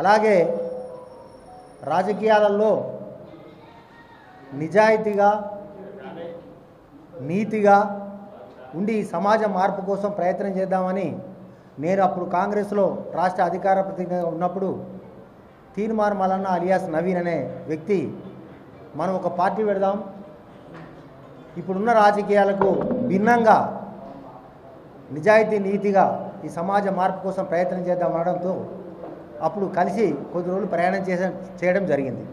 అలాగే రాజకీయాలలో నిజాయితీగా నీతిగా ఉండి సమాజ మార్పు కోసం ప్రయత్నం చేద్దామని నేను అప్పుడు కాంగ్రెస్లో రాష్ట్ర అధికార ప్రతినిధిగా ఉన్నప్పుడు తీన్మార్ మలన్న అలియాస్ నవీన్ అనే వ్యక్తి మనం ఒక పార్టీ పెడదాం. ఇప్పుడున్న రాజకీయాలకు భిన్నంగా నిజాయితీ నీతిగా ఈ సమాజ మార్పు కోసం ప్రయత్నం చేద్దాం అనడంతో అప్పుడు కలిసి కొద్ది రోజులు ప్రయాణం చేసే చేయడం జరిగింది.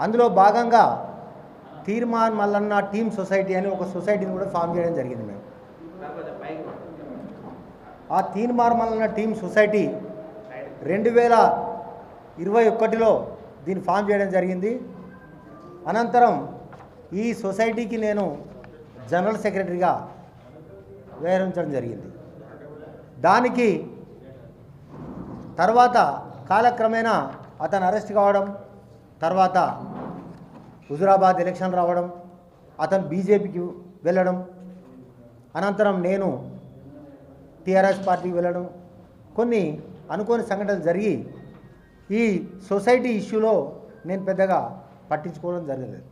అందులో భాగంగా తీర్మాన్ మల్లన్న టీమ్ సొసైటీ అని ఒక సొసైటీని కూడా ఫామ్ చేయడం జరిగింది మేము ఆ తీర్మాన్ మల్లన్న టీమ్ సొసైటీ రెండు వేల ఇరవై ఒకటిలో దీన్ని ఫామ్ చేయడం జరిగింది. అనంతరం ఈ సొసైటీకి నేను జనరల్ సెక్రటరీగా వ్యవహరించడం జరిగింది. దానికి తర్వాత కాలక్రమేణా అతను అరెస్ట్ కావడం తర్వాత హుజురాబాద్ ఎలక్షన్ రావడం అతను బీజేపీకి వెళ్ళడం అనంతరం నేను టీఆర్ఎస్ పార్టీకి వెళ్ళడం కొన్ని అనుకోని సంఘటనలు జరిగి ఈ సొసైటీ ఇష్యూలో నేను పెద్దగా పట్టించుకోవడం జరగలేదు.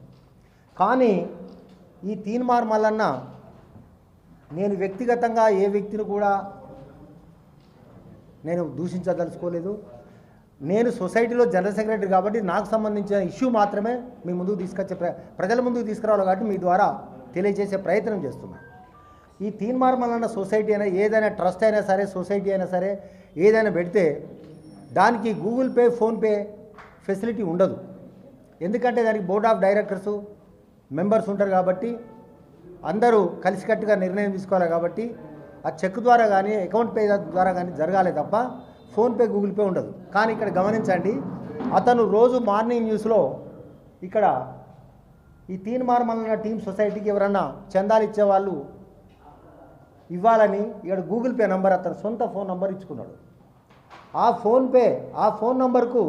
కానీ ఈ తీన్మార్ మల్లన్న నేను వ్యక్తిగతంగా ఏ వ్యక్తిని కూడా నేను దూషించదలుచుకోలేదు. నేను సొసైటీలో జనరల్ సెక్రటరీ కాబట్టి నాకు సంబంధించిన ఇష్యూ మాత్రమే మీ ముందుకు తీసుకొచ్చే ప్ర ప్రజల ముందుకు తీసుకురావాలి కాబట్టి మీ ద్వారా తెలియజేసే ప్రయత్నం చేస్తున్నాను ఈ తీన్మార్మల్ సొసైటీ అయినా ఏదైనా ట్రస్ట్ అయినా సరే సొసైటీ అయినా సరే ఏదైనా పెడితే దానికి గూగుల్ పే ఫోన్పే ఫెసిలిటీ ఉండదు. ఎందుకంటే దానికి బోర్డ్ ఆఫ్ డైరెక్టర్స్ మెంబర్స్ ఉంటారు కాబట్టి అందరూ కలిసికట్టుగా నిర్ణయం తీసుకోవాలి కాబట్టి ఆ చెక్ ద్వారా కానీ అకౌంట్ పే ద్వారా కానీ జరగాలి తప్ప ఫోన్పే గూగుల్ పే ఉండదు. కానీ ఇక్కడ గమనించండి అతను రోజు మార్నింగ్ న్యూస్లో ఇక్కడ ఈ తీన్ మార్మలైన టీమ్ సొసైటీకి ఎవరన్నా చందాలు ఇచ్చేవాళ్ళు ఇవ్వాలని ఇక్కడ గూగుల్ పే నంబర్ అతను సొంత ఫోన్ నంబర్ ఇచ్చుకున్నాడు. ఆ ఫోన్పే ఆ ఫోన్ నంబర్కు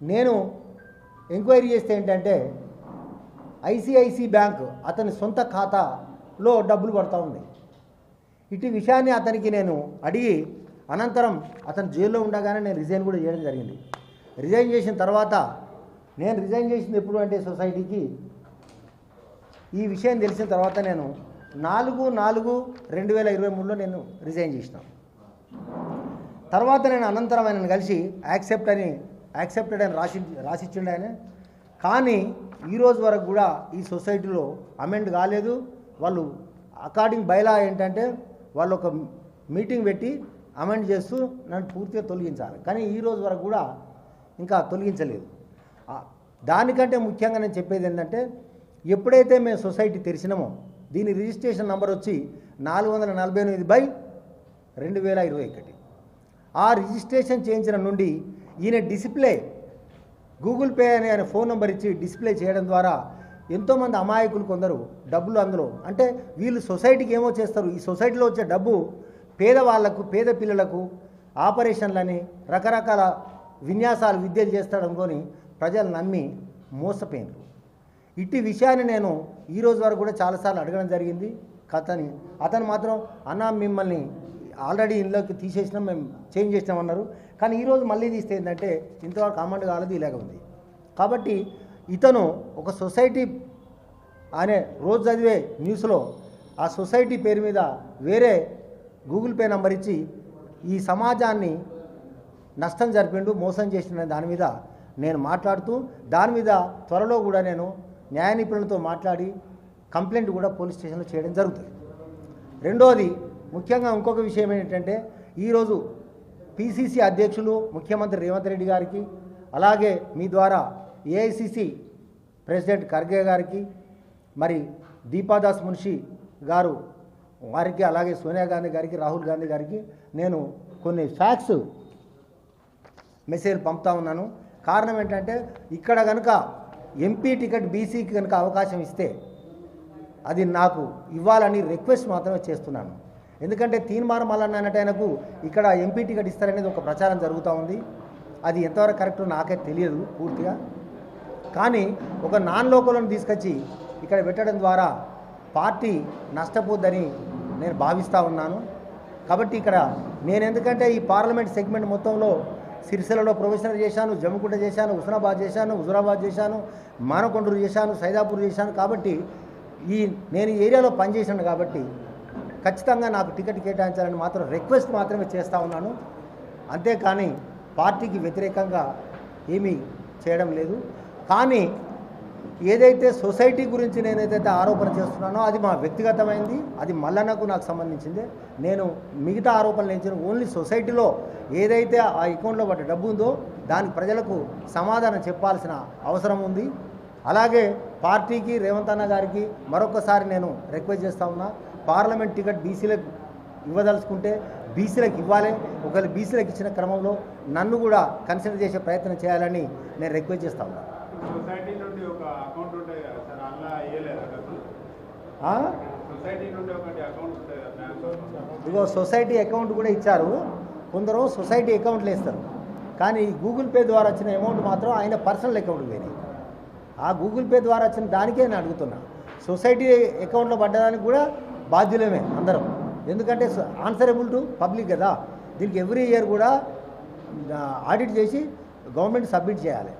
నేను ఎంక్వైరీ చేస్తే ఏంటంటే ఐసిఐసి బ్యాంక్ అతని సొంత ఖాతాలో డబ్బులు పడతా ఉంది. ఇటు విషయాన్ని అతనికి నేను అడిగి అనంతరం అతను జైల్లో ఉండగానే నేను రిజైన్ కూడా చేయడం జరిగింది. రిజైన్ చేసిన తర్వాత నేను రిజైన్ చేసింది ఎప్పుడు అంటే సొసైటీకి ఈ విషయం తెలిసిన తర్వాత నేను నాలుగు నాలుగు రెండు వేల ఇరవై మూడులో నేను రిజైన్ చేసిన. తర్వాత నేను అనంతరం ఆయనను కలిసి యాక్సెప్ట్ అని యాక్సెప్టెడ్ అని రాసి రాసిచ్చిండు ఆయన. కానీ ఈ రోజు వరకు కూడా ఈ సొసైటీలో అమెండ్ కాలేదు. వాళ్ళు అకార్డింగ్ బైలా ఏంటంటే వాళ్ళు ఒక మీటింగ్ పెట్టి అమెండ్ చేస్తూ నన్ను పూర్తిగా తొలగించాలి. కానీ ఈ రోజు వరకు కూడా ఇంకా తొలగించలేదు. దానికంటే ముఖ్యంగా నేను చెప్పేది ఏంటంటే ఎప్పుడైతే మేము సొసైటీ తెరిచినామో దీని రిజిస్ట్రేషన్ నంబర్ వచ్చి నాలుగు వందల నలభై ఎనిమిది బై రెండు వేల ఇరవై ఒకటి. ఆ రిజిస్ట్రేషన్ చేయించిన నుండి ఈయన డిస్ప్లే గూగుల్ పే అనే ఫోన్ నెంబర్ ఇచ్చి డిస్ప్లే చేయడం ద్వారా ఎంతోమంది అమాయకులు కొందరు డబ్బులు అందులో. అంటే వీళ్ళు సొసైటీకి ఏమో చేస్తారు? ఈ సొసైటీలో వచ్చే డబ్బు పేదవాళ్ళకు పేద పిల్లలకు ఆపరేషన్లని రకరకాల విన్యాసాలు విద్యలు చేస్తాడనుకొని ప్రజలు నమ్మి మోసపోయినారు. ఇట్టి విషయాన్ని నేను ఈరోజు వరకు కూడా చాలాసార్లు అడగడం జరిగింది. కథని అతను మాత్రం అన్న మిమ్మల్ని ఆల్రెడీ ఇంట్లోకి తీసేసినాం మేము చేంజ్ చేసినామన్నారు కానీ ఈరోజు మళ్ళీ తీస్తే ఏంటంటే ఇంతవరకు అమౌంట్ కాలేదు ఇలాగ ఉంది. కాబట్టి ఇతను ఒక సొసైటీ అనే రోజు చదివే న్యూస్లో ఆ సొసైటీ పేరు మీద వేరే గూగుల్ పే నంబర్ ఇచ్చి ఈ సమాజాన్ని నష్టం జరిపిండు మోసం చేసిన దాని మీద నేను మాట్లాడుతూ దాని మీద త్వరలో కూడా నేను న్యాయ నిపుణులతో మాట్లాడి కంప్లైంట్ కూడా పోలీస్ స్టేషన్లో చేయడం జరుగుతుంది. రెండోది ముఖ్యంగా ఇంకొక విషయం ఏంటంటే ఈరోజు పిసిసి అధ్యక్షులు ముఖ్యమంత్రి రేవంత్ రెడ్డి గారికి అలాగే మీ ద్వారా ఏఐసిసి ప్రెసిడెంట్ ఖర్గే గారికి మరి దీపాదాస్ మున్షి గారు వారికి అలాగే సోనియా గాంధీ గారికి రాహుల్ గాంధీ గారికి నేను కొన్ని ఫ్యాక్స్ మెసేజ్ పంపుతా ఉన్నాను. కారణం ఏంటంటే ఇక్కడ కనుక ఎంపీ టికెట్ బీసీకి కనుక అవకాశం ఇస్తే అది నాకు ఇవ్వాలని రిక్వెస్ట్ మాత్రమే చేస్తున్నాను. ఎందుకంటే తీన్మార్ మల్లన్న ఆయనకు ఇక్కడ ఎంపీ టికెట్ ఇస్తారనేది ఒక ప్రచారం జరుగుతూ ఉంది. అది ఎంతవరకు కరెక్టో నాకే తెలియదు పూర్తిగా. కానీ ఒక నాన్ లోకల్ని తీసుకొచ్చి ఇక్కడ పెట్టడం ద్వారా పార్టీ నష్టపోద్దని నేను భావిస్తూ ఉన్నాను. కాబట్టి ఇక్కడ నేను ఎందుకంటే ఈ పార్లమెంట్ సెగ్మెంట్ మొత్తంలో సిరిసిల్లలో ప్రొఫెషనల్ చేశాను జమ్మికుంట చేశాను హుస్నాబాద్ చేశాను హుజురాబాద్ చేశాను మానకొండూరు చేశాను సైదాపూర్ చేశాను కాబట్టి ఈ నేను ఈ ఏరియాలో పనిచేశాను కాబట్టి ఖచ్చితంగా నాకు టికెట్ కేటాయించాలని మాత్రం రిక్వెస్ట్ మాత్రమే చేస్తూ ఉన్నాను. అంతేకాని పార్టీకి వ్యతిరేకంగా ఏమీ చేయడం లేదు. కానీ ఏదైతే సొసైటీ గురించి నేనైతే ఆరోపణ చేస్తున్నానో అది మా వ్యక్తిగతమైంది అది మల్లన్నకు నాకు సంబంధించింది. నేను మిగతా ఆరోపణలు ఇచ్చిన ఓన్లీ సొసైటీలో ఏదైతే ఆ అకౌంట్లో పడ్డ డబ్బు ఉందో దానికి ప్రజలకు సమాధానం చెప్పాల్సిన అవసరం ఉంది. అలాగే పార్టీకి రేవంత్ అన్న గారికి మరొకసారి నేను రిక్వెస్ట్ చేస్తా ఉన్నా పార్లమెంట్ టికెట్ బీసీలకు ఇవ్వదలుచుకుంటే బీసీలకు ఇవ్వాలి. ఒకవేళ బీసీలకు ఇచ్చిన క్రమంలో నన్ను కూడా కన్సిడర్ చేసే ప్రయత్నం చేయాలని నేను రిక్వెస్ట్ చేస్తా ఉన్నా. సొసైటీ నుండి ఒక అకౌంట్ ఉంటుంది కదా సార్ అలా వేయలేదా? సొసైటీ నుండి ఒకటి అకౌంట్ ఉంటుంది ఇదిగో సొసైటీ అకౌంట్ కూడా ఇచ్చారు. కొందరు సొసైటీ అకౌంట్లు వేస్తారు. కానీ గూగుల్ పే ద్వారా వచ్చిన అమౌంట్ మాత్రం ఆయన పర్సనల్ అకౌంట్ పోయినాయి ఆ గూగుల్ పే ద్వారా వచ్చిన దానికే నేను అడుగుతున్నా. సొసైటీ అకౌంట్లో పడ్డదానికి కూడా బాధ్యులమే అందరం. ఎందుకంటే ఆన్సరబుల్ టు పబ్లిక్ కదా. దీనికి ఎవ్రీ ఇయర్ కూడా ఆడిట్ చేసి గవర్నమెంట్ సబ్మిట్ చేయాలి.